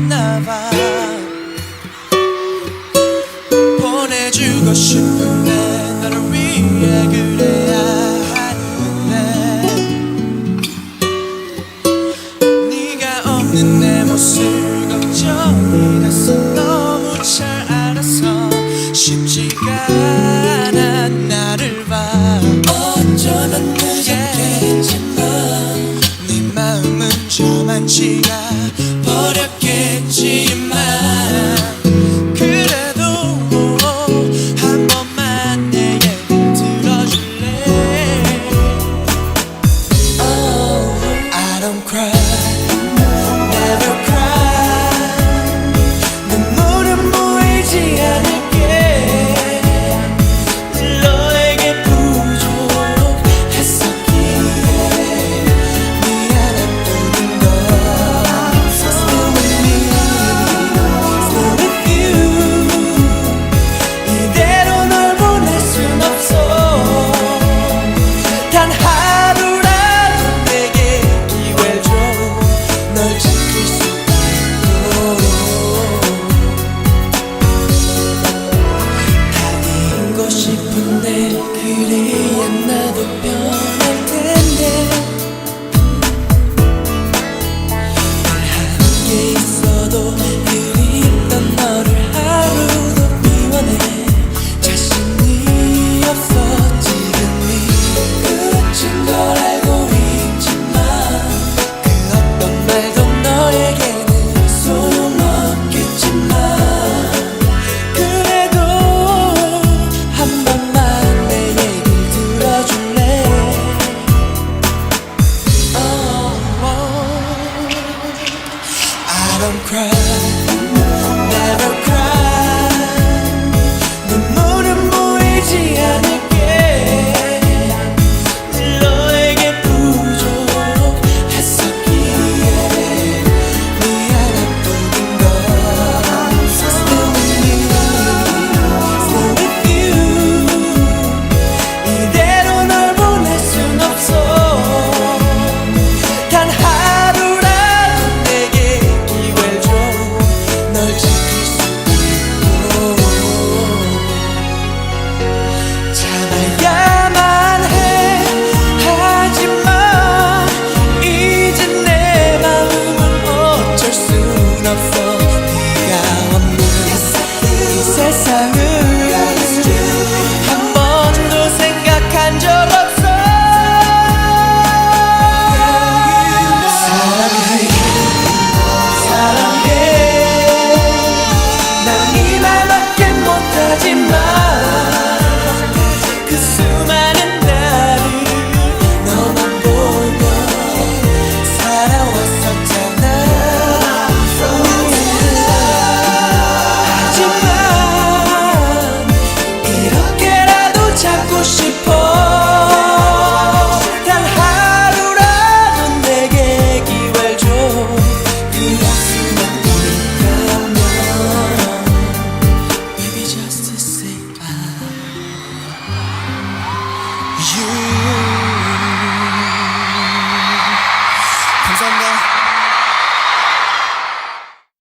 했나봐. 보내주고 싶은데 너를 위해 그래. another pill. cry, never cry. you.